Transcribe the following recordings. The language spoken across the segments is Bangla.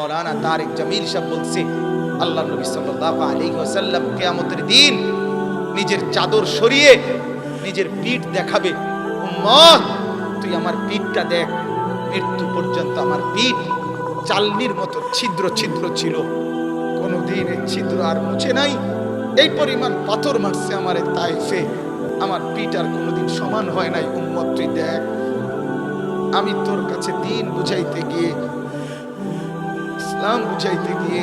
মৌলানা তারেক জামিল সাহেব বলছে আল্লাহ নবী সাল্লাল্লাহু আলাইহি ওয়াসাল্লাম কিয়ামতের দিন নিজের চাদর সরিয়ে নিজের পিঠ দেখাবে। উম্মত, তুই আমার পিঠটা দেখ, মৃত্যু পর্যন্ত আমার পিঠ চালনির মতো ছিদ্র ছিদ্র ছিল। কোনোদিন এই ছিদ্র আর মুছে নাই। এই পরিমাণ পাথর মারছে আমার তাইফে আমার পিঠ আর কোনোদিন সমান হয় নাই। উম্মত, তুই দেখ, আমি তোর কাছে দিন বুঝাইতে গিয়ে ইসলাম বুঝাইতে গিয়ে,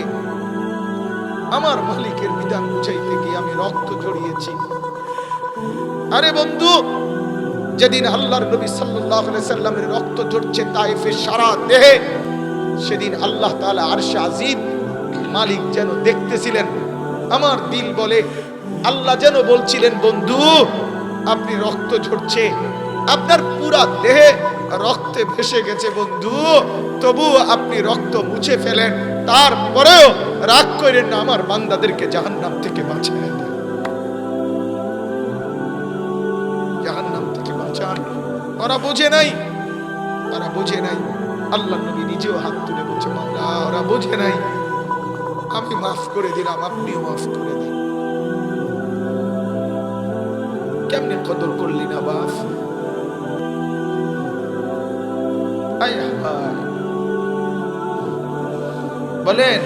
আমার মালিকের বিধান বুঝাইতে গিয়ে আমি রক্ত ঝরিয়েছি। আরে বন্ধু, যেদিন আল্লাহর নবী সাল্লামের রক্ত ঝরছে তাইফের সারা দেহে, সেদিন আল্লাহ তাআলা আরশে আজিম মালিক যেন দেখতেছিলেন। আমার দিল বলে, আল্লাহ যেন বলছিলেন, বন্ধু, আপনি রক্ত ঝরছে, আপনার পুরা দেহে রক্তে ভেসে গেছে, বন্ধু। তবু আপনি রক্ত মুছে ফেলেন। তারপরেও রাগ করেন না আমার বান্দাদেরকে জাহান্নাম থেকে জাহান্নাম থেকে বাঁচান। ওরা বোঝে নাই। ওরা বোঝে নাই। নিজেও হাত তুলে ওরা বোঝে নাই। আমি করে দিলাম, আপনিও মাফ করে দিন। কেমনে। বলেন,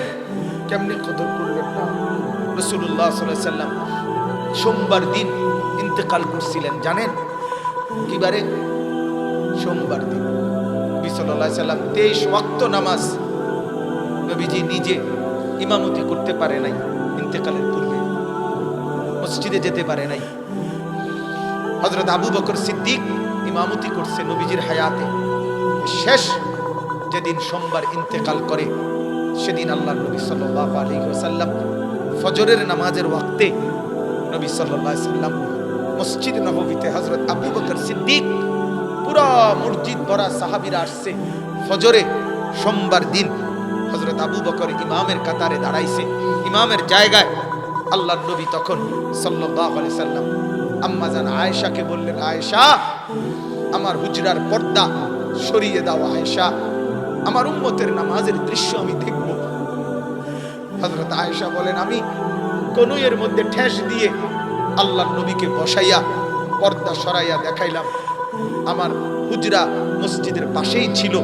কেমনি কদর করলেন না? রসুল্লাহ সাল্লাম সোমবার দিন ইন্তেকাল করছিলেন, জানেন? কিবারে সোমবার দিন। নবী সাল্লাম তেইশ ওয়াক্ত নামাজ নবীজি নিজে ইমামতি করতে পারে নাই ইন্তেকালের পূর্বে। মসজিদে যেতে পারে নাই। হজরত আবু বকর সিদ্দিক ইমামতি করছে নবীজির হায়াতে। শেষ যেদিন সোমবার ইন্তেকাল করে সেদিন আল্লাহ নবী সাল্লাল্লাহু আলাইহি ওয়াসাল্লাম ফজরের নামাজের ওয়াক্তে নবী আলাইহি সাল্লাম মসজিদ নবীতে হজরত আবু বকর সিদ্দিক পুরো মসজিদ ভরা সাহাবীরা আসছে। ফজরে সোমবার দিন হজরত আবু বকর ইমামের কাতারে দাঁড়াইছে। ইমামের জায়গায় আল্লাহর নবী তখন সাল্লাল্লাহু আলাইহি সাল্লাম আম্মাজান আয়েশাকে বললেন, আয়েশা, আমার হুজরার পর্দা সরিয়ে দাও আয়েশা। আমার উম্মতের নামাজের দৃশ্য আমি দেখব। হযরত আয়েশা বলেন, আমি কনুইয়ের মধ্যে ঠেস দিয়ে আল্লাহর নবীকে বসাইয়া পর্দা সরাইয়া দেখাইলাম। আমার হুজরা মসজিদের পাশেই ছিল।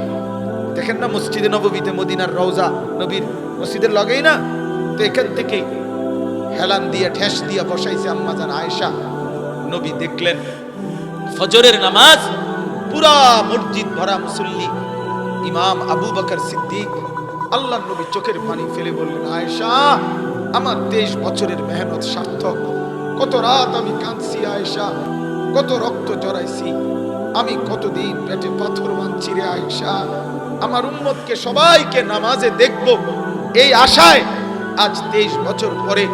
দেখেন না মসজিদে নববীতে মদিনার রওজা নবীর মসজিদের লগেই না? তো এখান থেকে হেলান দিয়ে, ঠেস দিয়ে বসাইছে আম্মাজান আয়েশা। নবী দেখলেন, ফজরের নামাজ, পুরা মসজিদ ভরা মুসল্লি ইমাম আবু বকর সিদ্দিক আল্লাহ নবী চোখের পানি ফেলে বললেন, আয়েশা, আমার তেইশ বছরের মেহনত সার্থক। কত রাত আমি কাঁদছি, আয়েশা, কত রক্ত জড়াইছি। আমি কতদিন পেটে পাথর মানছি রে, আয়েশা। আমার উম্মতকে সবাইকে নামাজে দেখব। এই আশায় আজ তেইশ বছর পরে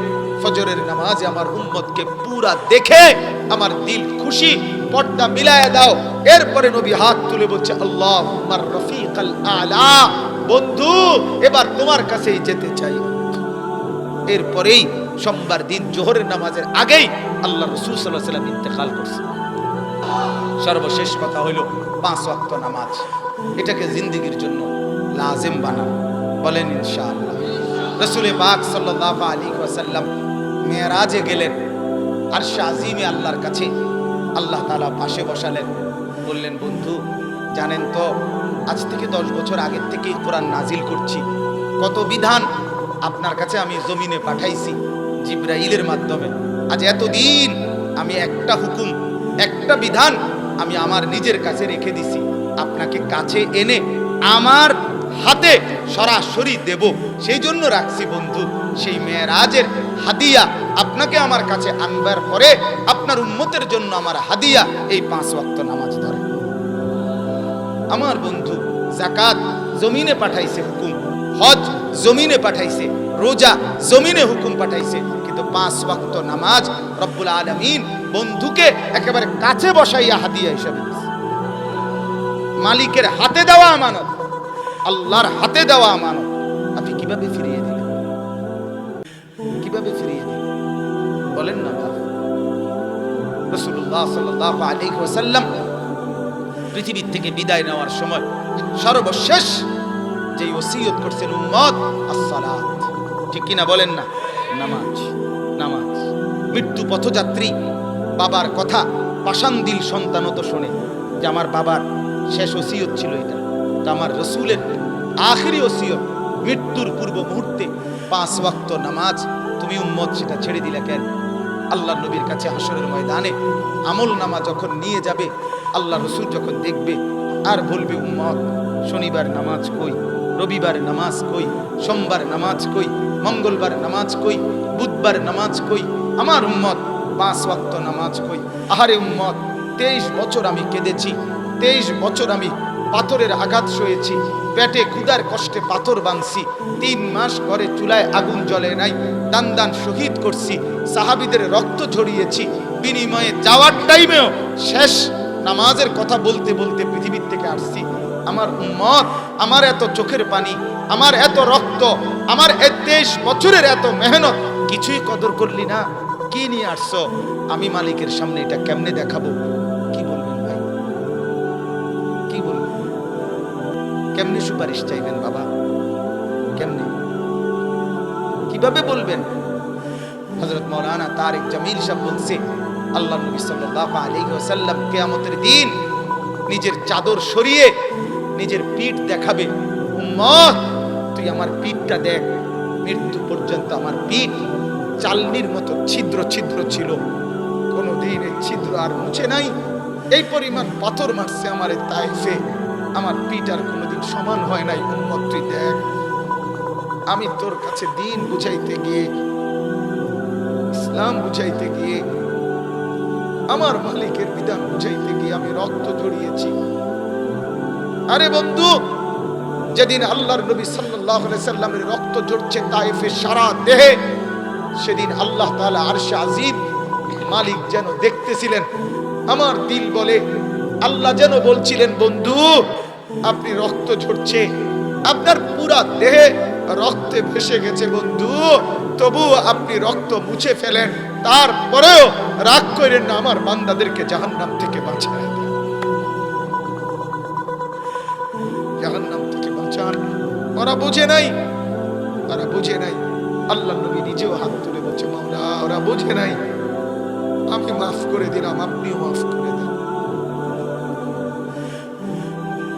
ফজরের নামাজে আমার উম্মতকে পুরা দেখে আমার দিল খুশি, পর্দা মিলায় দাও। এরপরে নবী হাত তুলে বলছে আল্লাহ রফিক আলা। বন্ধু, এবার তোমার কাছেই যেতে চাই। এরপরেই সোমবার দিন জোহরের নামাজের আগেই আল্লাহ রসুল সাল্লাহ সাল্লাম ইন্তেকাল করছে। সর্বশেষ কথা হইল পাঁচ ওয়াক্ত নামাজ। এটাকে জিন্দিগির জন্য লাজেম বানান বলেন, ইনশাআল্লাহ। রসুল পাক সাল্লাহ আলী ওয়াসাল্লাম মেয়েরাজে গেলেন। আর শাহিমে আল্লাহর কাছে আল্লাহ তালা পাশে বসালেন। বললেন, বন্ধু জানেন তো, আজ থেকে দশ বছর আগের থেকেই কোরআন নাজিল করছি। কত বিধান আপনার কাছে আমি জমিনে পাঠাইছি জিব্রাইলের মাধ্যমে। আজ এতদিন আমি একটা হুকুম, একটা বিধান আমি আমার নিজের কাছে রেখে দিছি। আপনাকে কাছে এনে আমার হাতে সরাসরি দেব। সেই জন্য রাখছি বন্ধু, সেই মেয়েরাজের হাদিয়া আপনাকে আমার কাছে আনবার পরে আপনার উন্মতের জন্য আমার হাদিয়া এই পাঁচ ওয়াক্ত নামাজ আমার বন্ধু জাকাত জমিনে পাঠাইছে হুকুম, হজ জমিনে পাঠাইছে, রোজা জমিনে হুকুম পাঠাইছে, কিন্তু পাঁচ ওয়াক্ত নামাজ রব্বুল আলমিন বন্ধুকে একেবারে কাছে বসাইয়া হাদিয়া হিসাবে মালিকের হাতে দেওয়া আমানত, আল্লাহর হাতে দেওয়া আমানত। আপনি কীভাবে ফিরিয়ে দিলেন? কীভাবে ফিরিয়ে দিলেন? বলেন না রসুল্লাহ সাল্লাহ আলাইহি ওয়াসাল্লাম পৃথিবীর থেকে বিদায় নেওয়ার সময় সর্বশেষ যে ওসিয়ত করছেন উম্মত, আসসালাত। ঠিক কিনা বলেন না? নামাজ নামাজ। মৃত্যু পথযাত্রী বাবার কথা পাষান্দিল সন্তানও তো শোনে যে আমার বাবার শেষ ওসিয়ত ছিল এটা। তা আমার রসুলের আখেরি ওসিয়ত, মৃত্যুর পূর্ব মুহূর্তে পাঁচ ওয়াক্ত নামাজ, তুমি উম্মত, সেটা ছেড়ে দিলে কেন? আল্লাহ নবীর কাছে হাসরের ময়দানে আমল নামা যখন নিয়ে যাবে, আল্লাহ রসুল যখন দেখবে, আর বলবে, উম্মত, শনিবার নামাজ কই, রবিবার নামাজ কই, সোমবার নামাজ কই, মঙ্গলবার নামাজ কই, বুধবার নামাজ কই, আমার উম্মত, পাঁচ ওয়াক্ত নামাজ কই, আহারে উম্মত, তেইশ বছর আমি কেঁদেছি, তেইশ বছর আমি পাথরের আঘাত সয়েছি পেটে ক্ষুদার কষ্টে পাথর বাঁধছি। তিন মাস পরে চুলায় আগুন জ্বলে নাই। দান দান শহীদ করছি। সাহাবিদের রক্ত ঝরিয়েছি। বিনিময়ে যাওয়ার টাইমেও শেষ নামাজের কথা বলতে বলতে পৃথিবীর থেকে আসছি। আমার উম্মত, আমার এত চোখের পানি, আমার এত রক্ত, আমার তেইশ বছরের এত মেহনত, কিছুই কদর করলি না। কি নিয়ে আসছো? আমি মালিকের সামনে এটা কেমনে দেখাবো? কেমনে সুপারিশ চাইবেন বাবা? কেমনে? কীভাবে বলবেন? হযরত মাওলানা তারেক জামিল সাহেব বলছে আল্লাহ নবী সাল্লাল্লাহু আলাইহি ওয়াসাল্লাম কিয়ামতের দিন নিজের চাদর সরিয়ে নিজের পিঠ দেখাবে। উম্মত, তুই আমার পিঠটা দেখ। মৃত্যু পর্যন্ত আমার পিঠ চালনির মতো ছিদ্র ছিদ্র ছিল। কোনোদিন এই ছিদ্র আর মুছে নাই। এই পরিমাণ পাথর মারছে আমার তাইফে আমার পিঠ আর কোনোদিন সমান হয় নাই উম্মত তুই দেখ। আমি তোর কাছে দিন বুঝাইতে গিয়ে, ইসলাম বুঝাইতে গিয়ে, আমার মালিকের বিধান বুঝাইতে গিয়ে আমি রক্ত জড়িয়েছি আরে বন্ধু, যেদিন আল্লাহর নবী আলাইহি সাল্লামের রক্ত ঝরছে তাইফে সারা দেহে, সেদিন আল্লাহ তাআলা আরশে আজিম মালিক যেন দেখতেছিলেন। আমার দিল বলে, আল্লাহ যেন বলছিলেন, বন্ধু আপনি রক্ত ঝরছে, আপনার পুরা দেহে রক্তে ভেসে গেছে বন্ধু। তবু আপনি রক্ত মুছে ফেলেন, তারপরেও রাগ করেন না আমার বান্দাদেরকে জাহান্নাম থেকে বাঁচায়। জাহান্নাম থেকে বাঁচান। ওরা বুঝে নাই, ওরা বুঝে নাই। আল্লাহ নবী নিজেও হাত তুলে বলছে, মাওলা, ওরা বুঝে নাই। আমি মাফ করে দিলাম, আপনিও মাফ করে দিন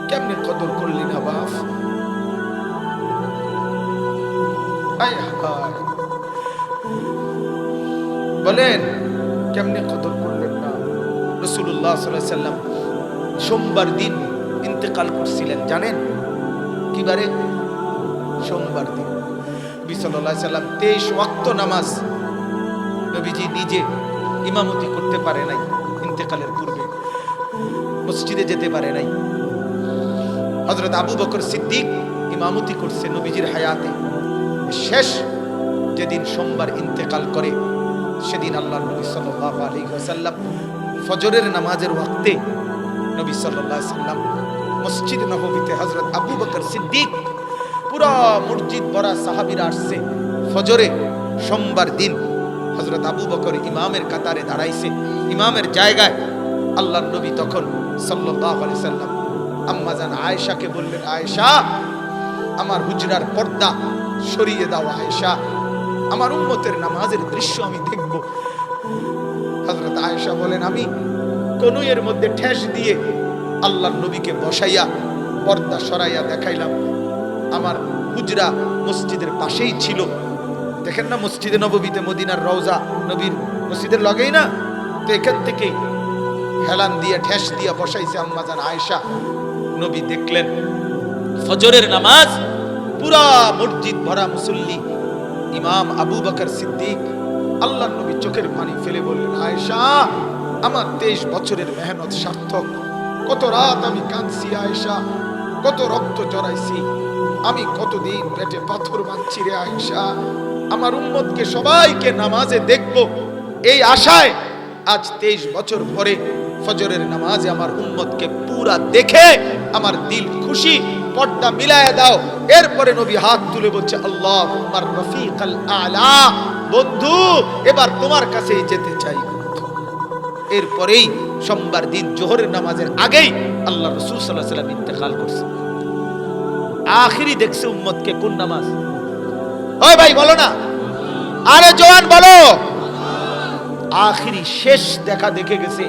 কেমনে কদর করলি না, বাপ? বলেন, কেমনে কদর করলেন না? রসুল্লাহ সাল্লাম সোমবার দিন ইন্তেকাল করছিলেন, জানেন? কিবারে সোমবার দিন। নবী সাল্লাহ সাল্লাম তেইশ ওয়াক্ত নামাজ নবীজি নিজে ইমামতি করতে পারে নাই ইন্তেকালের পূর্বে। মসজিদে যেতে পারে নাই। হজরত আবু বকর সিদ্দিক ইমামতি করছে নবীজির হায়াতে। শেষ যেদিন সোমবার ইন্তেকাল করে, সেদিন আল্লাহ নবী সাল্লাহ আলাইহি ওয়াসাল্লাম ফজরের নামাজের ওয়াক্তে নবী আলাইহি সাল্লাম মসজিদ নবীতে হজরত আবু বকর সিদ্দিক পুরা মসজিদ ভরা সাহাবীরা আসছে। ফজরে সোমবার দিন হজরত আবু বকর ইমামের কাতারে দাঁড়াইছে। ইমামের জায়গায় আল্লাহ নবী তখন সাল্লাল্লাহু আলাইহি সাল্লাম আম্মাজান আয়েশাকে বললেন, আয়েশা, আমার হুজরার পর্দা সরিয়ে দাও আয়েশা। আমার উম্মতের নামাজের দৃশ্য আমি দেখব। হযরত আয়েশা বলেন, আমি কনুইয়ের মধ্যে ঠেস দিয়ে আল্লাহর নবীকে বসাইয়া পর্দা সরাইয়া দেখাইলাম। আমার হুজরা মসজিদের পাশেই ছিল। দেখেন না মসজিদে নববীতে মদিনার রওজা নবীর মসজিদের লগেই না? তো এখান থেকেই হেলান দিয়ে, ঠেস দিয়ে বসাইছে আম্মাজান আয়েশা। নবী দেখলেন, ফজরের নামাজ, পুরা মসজিদ ভরা মুসল্লি, ইমাম আবু বকর সিদ্দিক আল্লাহ নবী চোখের পানি ফেলে বললেন, আয়েশা, আমার তেইশ বছরের মেহনত সার্থক। কত রাত আমি কাঁদছি, আয়েশা, কত রক্ত চড়াইছি আমি কতদিন পেটে পাথর বাঁধছি রে আয়েশা। আমার উম্মতকে সবাইকে নামাজে দেখব। এই আশায় আজ তেইশ বছর পরে ফজরের নামাজে আমার উম্মতকে পুরা দেখে আমার দিল খুশি, পর্দা মিলায় দাও। এরপরে নবী হাত তুলে বলছে আল্লাহ আমার রফিক আলা। বন্ধু, এবার তোমার কাছেই যেতে চাই। এরপরেই সোমবার দিন জোহরের নামাজের আগেই আল্লাহ রসুল সাল্লাহ সাল্লাম ইন্তেকাল করছে। আখিরি দেখছে উম্মতকে কোন নামাজ? ওই ভাই, বলো না। আরে জওয়ান বলো। আখিরি শেষ দেখা দেখে গেছে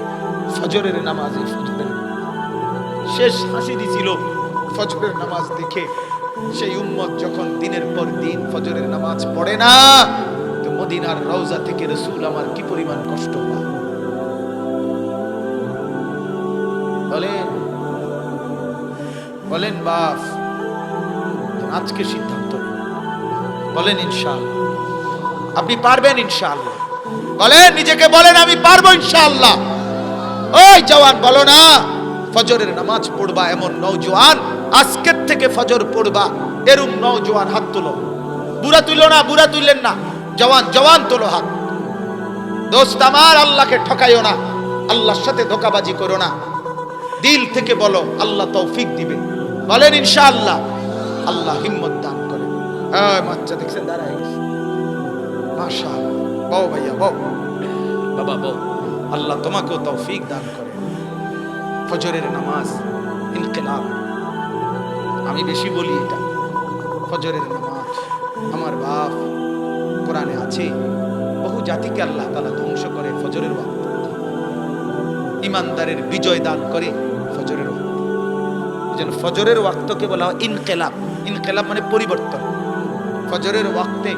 ফজরের নামাজে ফজরের শেষ হাসি দিছিল। ফজরের নামাজ দেখে সেই উম্মত যখন দিনের পর দিন ফজরের নামাজ পড়ে না, তো মদিনার রওজা থেকে রসুল আমার কি পরিমাণ কষ্ট বলেন বলেন বাপ, আজকে সিদ্ধান্ত বলেন ইনশাআল্লাহ। আপনি পারবেন ইনশাআল্লাহ। বলেন, নিজেকে বলেন, আমি পারব ইনশাআল্লাহ। ওই জওয়ান, বলো না। ফজরের নামাজ পড়বা এমন নওজোয়ান, আজকের থেকে ফজর পড়বা এরম নওজোয়ান হাত তুলো। বুড়া তুলো না, বুড়া তুললেন না। জওয়ান জওয়ান তোলো হাত। দোস্ত আমার, আল্লাহকে ঠকাইও না। আল্লাহর সাথে ধোকাবাজি করো না। দিল থেকে বলো, আল্লাহ তৌফিক দিবে। বলেন ইনশাআল্লাহ, আল্লাহ হিম্মত দান করে। হ্যাঁ বাচ্চা দেখছেন, দাঁড়ায় গেছে মাশা বউ ভাইয়া, বউ। বাবা, বউ। আল্লাহ তোমাকেও তৌফিক দান করে ফজরের নামাজ, ইনকিলাব। আমি বেশি বলি এটা, ফজরের নামাজ। আমার বাপ কোরআনে আছে, বহু জাতিকে আল্লাহ তালা ধ্বংস করে ফজরের ওয়াক্ত। ইমানদারের বিজয় দান করে ফজরের যেন ফজরের ওয়াক্তকে বলা হয় ইনকেলাব। ইনকেলাব মানে পরিবর্তন। ফজরের ওয়াক্তে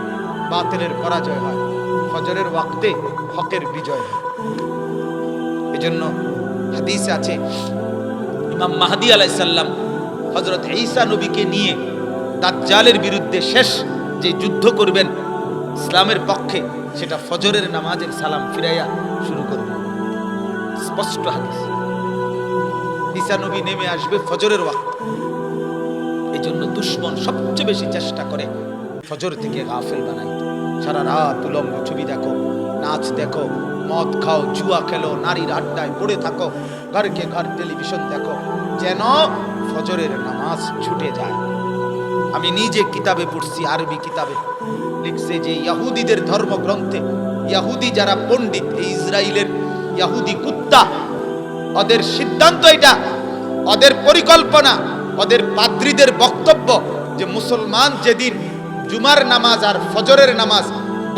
বাতিলের পরাজয় হয়। ফজরের ওয়াক্তে হকের বিজয় হয়। এজন্য হাদিসে আছে, ইমাম মাহাদি আলাইসাল্লাম হজরত ঈসা নবীকে নিয়ে দাজ্জালের বিরুদ্ধে শেষ যে যুদ্ধ করবেন, ইসলামের পক্ষে সেটা ফজরের নামাজের সালাম ফিরাইয়া শুরু করবে স্পষ্ট হাদিস। ঈসা নবী নেমে আসবে ফজরের ওয়াক্ত। এই জন্য দুশ্মন সবচেয়ে বেশি চেষ্টা করে ফজর থেকে গাফেল বানাইতে। সারা রাত উলম্ব ছবি দেখো, নাচ দেখো মদ খাও, জুয়া খেলো, নারীর আড্ডায় পড়ে থাকো, ঘরকে ঘর টেলিভিশন দেখো, যেন ফজরের নামাজ ছুটে যায়। আমি নিজে কিতাবে পড়ছি, আরবি কিতাবে। লিখছে যে, ইয়াহুদিদের ধর্মগ্রন্থে, ইয়াহুদি যারা পণ্ডিত ইসরায়েলের ইয়াহুদি কুত্তা, ওদের সিদ্ধান্ত এটা, ওদের পরিকল্পনা, ওদের পাদ্রীদের বক্তব্য যে, মুসলমান যেদিন জুমার নামাজ আর ফজরের নামাজ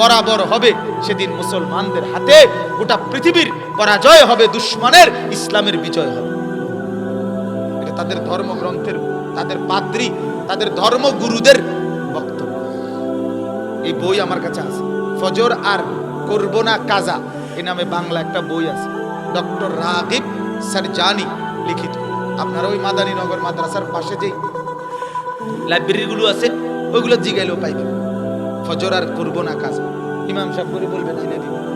বরাবর হবে। সেদিন মুসলমানদের হাতে গোটা পৃথিবীর পরাজয় হবে, দুশ্মনের ইসলামের বিজয় হবে। এটা তাদের ধর্মগ্রন্থের, তাদের পাদ্রী, তাদের ধর্মগুরুদের বক্তব্য। এই বই আমার কাছে আছে। ফজর আর করব না কাজা, এ নামে বাংলা একটা বই আছে। ডক্টর রাগিব সারজানি লিখিত। আপনারা ওই মাদানীনগর মাদ্রাসার পাশে যেই লাইব্রেরিগুলো আছে, ওইগুলো জিগাইলেও পাইবেন। ফজর আর করব না কাজ। ইমাম সাহেব করে বলবেন এনে দিবেন